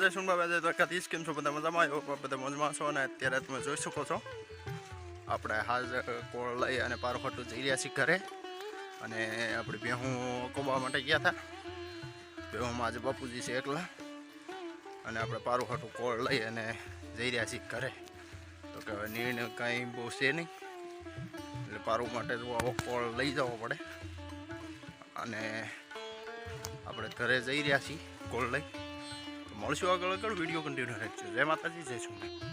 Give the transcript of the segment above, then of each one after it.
જય સુનબા જય દ્વારકાધીશ કેમ છો બધા મજામાં? આવ્યો બધા મજામાં છો અને અત્યારે તમે જોઈ શકો છો. આપણે હાજર કોળ લઈ અને પારોખોટું જઈ રહ્યા છીએ ઘરે. અને આપણે બેહું કોબા માટે ગયા હતા. ભેહુંમાં આજે બાપુજી છે એકલા. અને આપણે પારોખોટું કોળ લઈ અને જઈ રહ્યા છીએ ઘરે. તો કે હવે નિર્ણય કાંઈ બહુ છે નહીં. એટલે પારું માટે જો આવો કોળ લઈ જવો પડે. અને આપણે ઘરે જઈ રહ્યા છીએ કોળ લઈ. મળશું આગળ આગળ. વીડિયો કન્ટિન્યુ રાખજો જય માતાજી, જય સોમનાથ.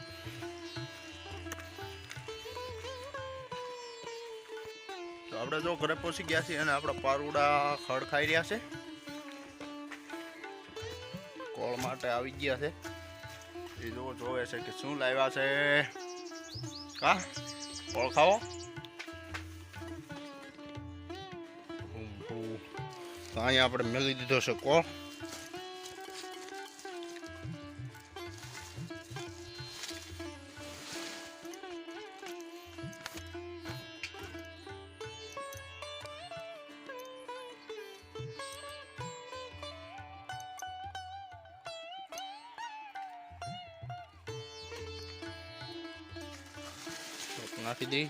તો આપણે જો ઘરે પહોંચી ગયા છીએ અને આપણા પારુડા ખડ ખાઈ રહ્યા છે. કોળ માટે આવી ગયા છે. એ જો જોવે છે કે શું લાવ્યા છે. કા? કોળ ખાવો? અહીંયા આપણે મેળવી દીધો છે કોળ. નાખી દઈ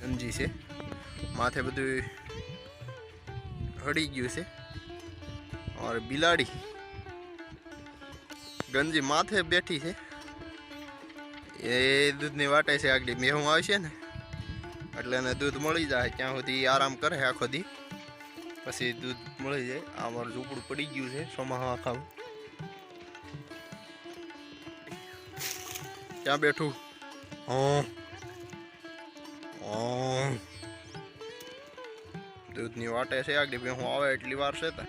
સમજી છે. માથે બધું હળી ગયું છે. ઓર બિલાડી. ગંજી માથે બેઠી છે. એ દૂધની વાટે છે આગળ. મેહું આવશે ને. એટલે એને દૂધ મળી જાય. ત્યાં સુધી આરામ કરે આખો દી. પછી દૂધ મળી જાય. આ મારું ઝૂંપડું પડી ગયું છે, સોમાં આખાનું ક્યાં બેઠું. દૂધની વાટે છે આગળ હું આવે એટલી વાર છે તો.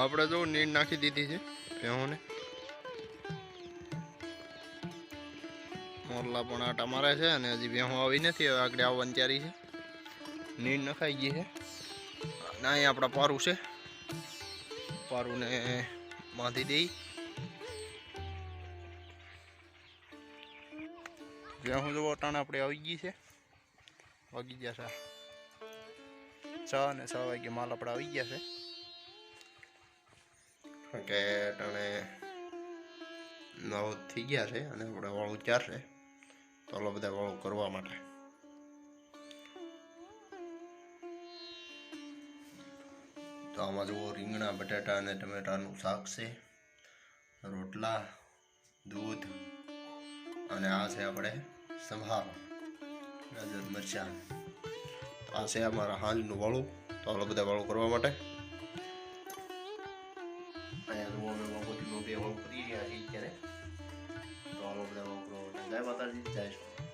આપણે જો નીંદ નાખી દીધી છે, ભેહોને. મોરલા પણ આટા મારે છે અને હજી ભેહો આવી નથી, હવે આગળ આવવાની તૈયારી છે. નીંદ નખાઈ ગઈ છે. અને અહીં આપણા પારું છે. પારુંને બાંધી દઈ. જ્યાં હું જોવો આપણે આવી ગઈ છે. વાગી ગયા છે. છ અને છ વાગે માલ આપણે આવી ગયા છે. કે ટાણે નવ થઈ ગયા છે અને આપણે વાળું ચારશે તો બધા વાળું કરવા માટે. તો આમાં જુઓ, રીંગણા, બટાટા અને ટમેટાનું શાક છે. રોટલા, દૂધ અને આ છે આપણે સંભાર, ગાજર, મરચાં. આ છે અમારા હાલનું વાળું. તો આલો બધા વાળું કરવા માટે. અહીંયા જુઓ, અમે બાપુજીનું બે વાળું કરી રહ્યા છીએ અત્યારે. તો આલો બધા વાળું કરવા માટે. જય માતાજી, જય